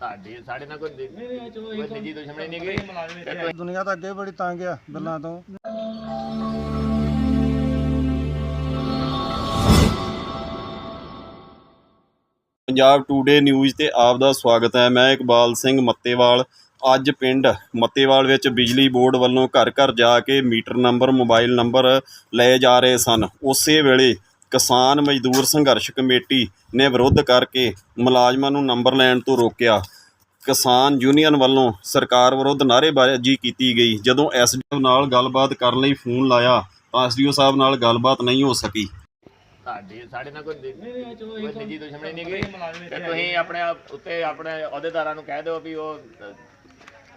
ਤੁਹਾਡੀ ਸਾਡੇ ਨਾਲ ਕੋਈ ਕੋਈ ਨਿੱਜੀ ਦੁਸ਼ਮਣੀ ਨਹੀਂ ਗਈ ਤੇ ਤੁਸੀਂ ਦੁਨੀਆ ਤਾਂ ਅੱਗੇ ਬੜੀ ਤੰਗ ਆ ਬਿੱਲਾਂ ਤੋਂ। ਪੰਜਾਬ ਟੂਡੇ ਨਿਊਜ਼ ਤੇ ਆਪ ਦਾ ਸਵਾਗਤ ਹੈ। ਮੈਂ ਇਕਬਾਲ ਸਿੰਘ ਮੱਤੇਵਾਲ। ਅੱਜ ਪਿੰਡ ਮੱਤੇਵਾਲ ਵਿੱਚ ਬਿਜਲੀ ਬੋਰਡ ਵੱਲੋਂ ਘਰ ਘਰ ਜਾ ਕੇ ਮੀਟਰ ਨੰਬਰ ਮੋਬਾਈਲ ਨੰਬਰ ਲਏ ਜਾ ਰਹੇ ਸਨ। ਉਸੇ ਵੇਲੇ ਕਿਸਾਨ ਮਜ਼ਦੂਰ ਸੰਘਰਸ਼ ਕਮੇਟੀ ਨੇ ਵਿਰੋਧ ਕਰਕੇ ਮੁਲਾਜ਼ਮਾਂ ਨੂੰ ਨੰਬਰ ਲੈਣ ਤੋਂ ਰੋਕਿਆ। ਕਿਸਾਨ ਯੂਨੀਅਨ ਵੱਲੋਂ ਸਰਕਾਰ ਵਿਰੁੱਧ ਨਾਅਰੇਬਾਜ਼ੀ ਕੀਤੀ ਗਈ। ਜਦੋਂ ਐਸਡੀਓ ਨਾਲ ਗੱਲਬਾਤ ਕਰਨ ਲਈ ਫੋਨ ਲਾਇਆ, ਤਾਂ ਐਸਡੀਓ ਸਾਹਿਬ ਨਾਲ ਗੱਲਬਾਤ ਨਹੀਂ ਹੋ ਸਕੀ। ਤੁਹਾਡੀ, ਸਾਡੇ ਨਾਲ ਕੋਈ ਨਿੱਜੀ ਦੁਸ਼ਮਣੀ ਨਹੀਂ ਗਈ ਤੁਸੀਂ ਆਪਣੇ ਉੱਤੇ ਆਪਣੇ ਅਹੁਦੇਦਾਰਾਂ ਨੂੰ ਕਹਿ ਦਿਓ ਵੀ ਉਹ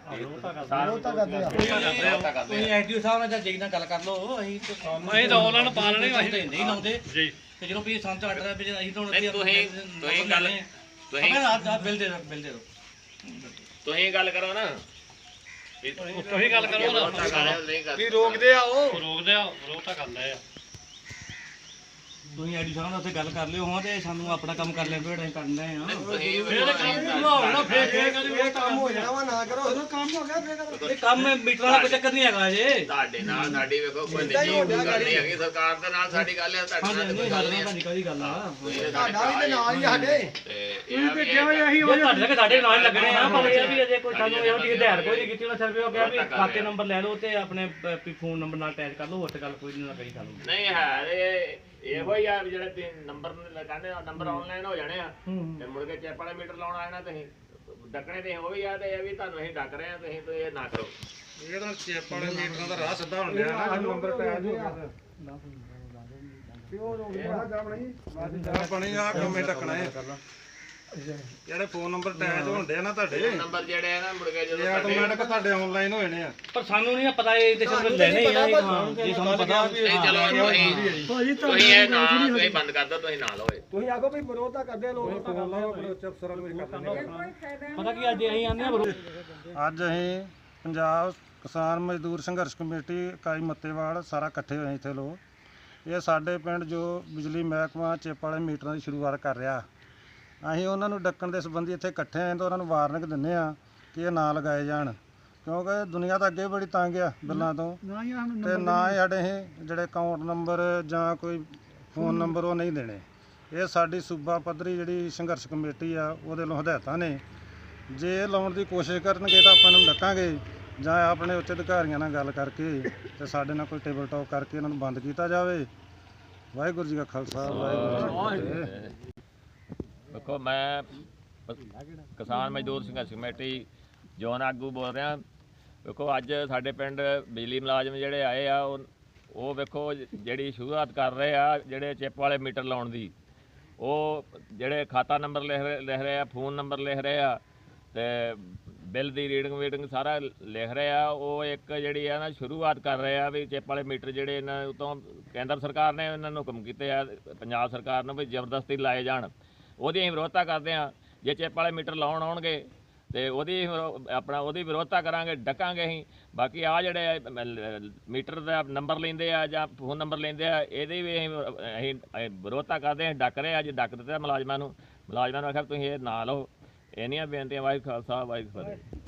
ਵਿਰੋਧਤਾ ਕਰਦੇ ਆ ਤੁਸੀਂ ਐਸਡੀਓ ਸਾਹਿਬ ਨਾਲ ਜਾਂ ਜੇਈ ਨਾਲ ਗੱਲ ਕਰ ਲਓ ਅਸੀਂ ਅਸੀਂ ਤਾਂ ਉਹਨਾਂ ਨੂੰ ਪਾਲਣੇ ਅਸੀਂ ਨਹੀਂ ਲਾਉਂਦੇ। ਜੀ। ਤੇ ਜਦੋਂ ਵੀ ਸੰਤ ਅੱਡ ਰਿਹਾ ਵੀ ਅਸੀਂ ਤਾਂ ਹੁਣ ਨਹੀਂ ਤੁਸੀਂ ਤੁਸੀਂ ਗੱਲ ਤੁਸੀਂ ਤੁਸੀਂ ਬਿੱਲ ਦੇ ਦਿਓ ਬਿੱਲ ਦੇ ਦਿਓ। ਤੁਸੀਂ ਗੱਲ ਕਰੋ ਨਾ। ਤੁਸੀਂ ਗੱਲ ਕਰੋ ਨਾ। ਨਹੀਂ ਕਰਦੇ ਰੋਕਦੇ ਆ ਉਹ। ਰੋਕਦੇ ਆ ਰੋਕ ਤਾਂ ਕਰਦੇ ਆ ਤੁਸੀਂ ਐਡੀ ਸਾਹਿਬ ਨਾਲ ਉੱਥੇ ਗੱਲ ਕਰ ਲਿਓ ਹਾਂ ਤੇ ਸਾਨੂੰ ਆਪਣਾ ਕੰਮ ਕਰ ਲੈਣ ਅਸੀਂ ਕਰਨ ਦੇ ਆ। ਤੁਸੀਂ ਫੇਰ ਕੰਮ ਹੋਣਾ ਫੇਰ ਫੇਰ ਕਰੀ ਕੰਮ ਹੋ ਜਾਣਾ? ਵਾ ਨਾ ਕਰੋ। ਕੰਮ ਹੋ ਗਿਆ ਫੇਰ ਇਹ ਕੰਮ ਮੀਟਰਾਂ ਦਾ ਕੋਈ ਚੱਕਰ ਨਹੀਂ ਹੈਗਾ ਜੇ ਤੁਹਾਡੇ ਨਾਲ ਸਾਡੀ ਵੇਖੋ ਕੋਈ ਨਿੱਜੀ ਗੱਲ ਨਹੀਂ ਹੈਗੀ ਸਰਕਾਰ ਦੇ ਨਾਲ ਸਾਡੀ ਗੱਲ ਹੈ ਤੁਹਾਡੇ ਨਾਲ ਤਾਂ ਕੋਈ ਗੱਲ ਨਹੀਂ ਹੈ। ਤੁਹਾਡੀ ਕਾਹਦੀ ਗੱਲ ਆ। ਤੁਹਾਡਾ ਵੀ ਨਾਲ ਹੀ ਸਾਡੇ। ਤੇ ਇਹ ਆ ਵੀ ਇਹ- ਇਹ ਤੁਹਾਡੇ ਨਾਲ ਸਾਡੇ ਨਾਲ ਹੀ ਲੱਗਣੇ ਆ ਪਰ ਇਹ ਵੀ ਅਜੇ ਕੋਈ ਸਾਨੂੰ ਇਹੋ ਜਿਹੀ ਹਦਾਇਤ ਕੋਈ ਨਹੀਂ ਕੀਤੀ ਉਹਨਾਂ ਸਰਵੇ ਹੋ ਗਿਆ ਵੀ ਖਾਤੇ ਨੰਬਰ ਲੈ ਲਓ ਤੇ ਆਪਣੇ ਫੋਨ ਨੰਬਰ ਨਾਲ ਅਟੈਚ ਕਰ ਲਓ ਹੋਰ ਤਾਂ ਗੱਲ ਕੋਈ ਨਹੀਂ ਨਾ ਕਰੀ ਸਾਨੂੰ ਨਹੀਂ ਹੈ ਇਹ ਇਹੋ ਹੀ ਆ ਵੀ ਜਿਹੜੇ ਤੁਸੀਂ ਨੰਬਰ ਲਗਾਣੇ ਆ ਨੰਬਰ ਆਨਲਾਈਨ ਹੋ ਜਾਣੇ ਆ। ਤੇ ਮੁੜ ਕੇ ਚੈਪ ਵਾਲੇ ਮੀਟਰ ਲਾਉਣ ਨਾ ਤੁਸੀਂ। ਡੱਕਣੇ ਤੇ ਉਹ ਵੀ ਆ ਤੇ ਇਹ ਵੀ ਤੁਹਾਨੂੰ ਅਸੀਂ ਡੱਕ ਰਹੇ ਆ ਤੁਸੀਂ ਤੇ ਇਹ ਨਾ ਕਰੋ। ਇਹ ਤਾਂ ਚੇਪ ਵਾਲੇ ਮੀਟਰਾਂ ਦਾ ਰਾਹ ਸਿੱਧਾ ਹੋਣ ਡਿਆ। ਨਾ। ਨੰਬਰ ਪੈ ਜੂਗਾ ਆਪਣੀ ਆ ਕੰਮੇ ਟੱਕਣਾ ਹੈ ਜਿਹੜੇ ਫੋਨ ਨੰਬਰ ਟੈਗ ਹੁੰਦੇ ਆ ਨਾ ਤੁਹਾਡੇ ਨੰਬਰ ਜਿਹੜੇ ਆ ਨਾ ਮੁੜ ਕੇ ਜਦੋਂ ਇਹ ਆਟੋਮੈਟਿਕ ਤੁਹਾਡੇ ਆਨਲਾਈਨ ਹੋ ਜਾਣੇ ਆ। ਪਰ ਸਾਨੂੰ ਨਹੀਂ ਪਤਾ ਇਹ ਤੇ ਸਿਰਫ ਲੈਣੇ ਹੀ ਆ ਇਹ ਹਾਂ ਜੇ ਸਾਨੂੰ ਪਤਾ। ਨਹੀਂ ਚਲੋ ਤੁਸੀਂ ਤੁਸੀਂ ਇਹ ਨਾ ਤੁਸੀਂ ਬੰਦ ਕਰ ਦਿਓ ਤੁਸੀਂ ਨਾ ਲਓ ਇਹ ਫੋਨ ਲਾਓ ਆਪਣੇ ਉੱਚ ਅਫਸਰਾਂ ਨੂੰ ਕਰ ਪਤਾ ਕੀ ਅੱਜ ਅਸੀਂ ਆਨੇ ਆ ਅੱਜ ਅਸੀਂ ਪੰਜਾਬ ਕਿਸਾਨ ਮਜ਼ਦੂਰ ਸੰਘਰਸ਼ ਕਮੇਟੀ ਇਕਾਈ ਮੱਤੇਵਾਲ ਸਾਰਾ ਇਕੱਠੇ ਹੋਏ ਇੱਥੇ ਲੋਕ। ਇਹ ਸਾਡੇ ਪਿੰਡ ਜੋ ਬਿਜਲੀ ਮਹਿਕਮਾ ਚਿੱਪ ਵਾਲੇ ਮੀਟਰਾਂ ਦੀ ਸ਼ੁਰੂਆਤ ਕਰ ਰਿਹਾ। ਅਸੀਂ ਉਹਨਾਂ ਨੂੰ ਡੱਕਣ ਦੇ ਸੰਬੰਧੀ ਇੱਥੇ ਇਕੱਠੇ ਆਏ ਤਾਂ ਉਹਨਾਂ ਨੂੰ ਵਾਰਨਿੰਗ ਦਿੰਦੇ ਆ ਕਿ ਇਹ ਨਾ ਲਗਾਏ ਜਾਣ। ਕਿਉਂਕਿ ਦੁਨੀਆ ਤਾਂ ਅੱਗੇ ਬੜੀ ਤੰਗ ਆ ਬਿੱਲਾਂ ਤੋਂ। ਤੇ ਨਾ ਹੀ ਸਾਡੇ ਇਹ ਜਿਹੜੇ ਅਕਾਊਂਟ ਨੰਬਰ ਜਾਂ ਕੋਈ ਫੋਨ ਨੰਬਰ ਉਹ ਨਹੀਂ ਦੇਣੇ। ਇਹ ਸਾਡੀ ਸੂਬਾ ਪੱਧਰੀ ਜਿਹੜੀ ਸੰਘਰਸ਼ ਕਮੇਟੀ ਆ ਉਹਦੇ ਵੱਲੋਂ ਹਦਾਇਤਾਂ ਨੇ। ਜੇ ਇਹ ਲਾਉਣ ਦੀ ਕੋਸ਼ਿਸ਼ ਕਰਨਗੇ ਤਾਂ ਆਪਾਂ ਇਹਨਾਂ ਨੂੰ ਡੱਕਾਂਗੇ ਜਾਂ ਆਪਣੇ ਉੱਚ ਅਧਿਕਾਰੀਆਂ ਨਾਲ ਗੱਲ ਕਰਕੇ ਤੇ ਸਾਡੇ ਨਾਲ ਕੋਈ ਟੇਬਲ ਟਾਕ ਕਰਕੇ ਇਹਨਾਂ ਨੂੰ ਬੰਦ ਕੀਤਾ ਜਾਵੇ। ਵਾਹਿਗੁਰੂ ਜੀ ਕਾ ਖਾਲਸਾ ਵਾਹਿਗੁਰੂ ਜੀ ਕੀ ਫਤਿਹ। ਦੇਖੋ, ਮੈਂ ਪ- ਕਿਸਾਨ ਮਜ਼ਦੂਰ ਸੰਘਰਸ਼ ਕਮੇਟੀ, ਜੋਨ ਆਗੂ ਬੋਲ ਰਿਹਾ। ਵੇਖੋ, ਅੱਜ ਸਾਡੇ ਪਿੰਡ ਬਿਜਲੀ ਮੁਲਾਜ਼ਮ ਜਿਹੜੇ ਆਏ ਆ, ਉਹ ਉਹ ਵੇਖੋ, ਜਿਹੜੀ ਸ਼ੁਰੂਆਤ ਕਰ ਰਹੇ ਆ, ਜਿਹੜੇ ਚਿੱਪ ਵਾਲੇ ਮੀਟਰ ਲਾਉਣ ਦੀ। ਉਹ ਜਿਹੜੇ ਖਾਤਾ ਨੰਬਰ ਲਿਖ ਰਹੇ ਲਿਖ ਰਹੇ ਆ, ਫੋਨ ਨੰਬਰ ਲਿਖ ਰਹੇ ਆ, ਤੇ ਬਿੱਲ ਦੀ ਰੀਡਿੰਗ ਵੀਡਿੰਗ ਸਾਰਾ ਲਿਖ ਰਹੇ ਆ। ਉਹ ਇੱਕ ਜਿਹੜੀ ਆ ਨਾ, ਸ਼ੁਰੂਆਤ ਕਰ ਰਹੇ ਆ ਵੀ ਚਿੱਪ ਵਾਲੇ ਮੀਟਰ ਜਿਹੜੇ ਇਹਨਾਂ ਉਤੋਂ ਕੇਂਦਰ ਸਰਕਾਰ ਨੇ ਇਹਨਾਂ ਨੂੰ ਹੁਕਮ ਕੀਤੇ ਆ, ਪੰਜਾਬ ਸਰਕਾਰ ਨੂੰ ਵੀ ਜ਼ਬਰਦਸਤੀ ਲਾਏ ਜਾਣ। ਉਹਦੀ ਅਸੀਂ ਵਿਰੋਧਤਾ ਕਰਦੇ ਹਾਂ। ਜੇ ਚਿੱਪ ਵਾਲੇ ਮੀਟਰ ਲਾਉਣ ਆਉਣਗੇ, ਤੇ ਉਹਦੀ ਵਿਰੋ- ਆਪਣਾ ਉਹਦੀ ਵਿਰੋਧਤਾ ਕਰਾਂਗੇ, ਡਕਾਂਗੇ ਅਸੀਂ। ਬਾਕੀ ਆ ਜਿਹੜੇ ਮੀਟਰ ਦਾ ਨੰਬਰ ਲੈਂਦੇ ਆ ਜਾਂ ਫੋਨ ਨੰਬਰ ਲੈਂਦੇ ਆ, ਇਹਦੀ ਵੀ ਅਸੀਂ ਅਸੀਂ ਵਿਰੋਧਤਾ ਕਰਦੇ ਆ ਡੱਕ ਰਹੇ ਆ ਜੇ ਡੱਕ ਦਿੱਤਾ ਮੁਲਾਜ਼ਮਾਂ ਨੂੰ। ਮੁਲਾਜ਼ਮਾਂ ਨੂੰ ਆਖਿਆ ਤੁਸੀਂ ਇਹ ਨਾ ਲਓ। ਇਹਨੀਆਂ ਬੇਨਤੀਆਂ, ਵਾਹਿਗੁਰੂ ਖਾਲਸਾ, ਵਾਹਿਗੁਰੂ ਫਤਿਹ।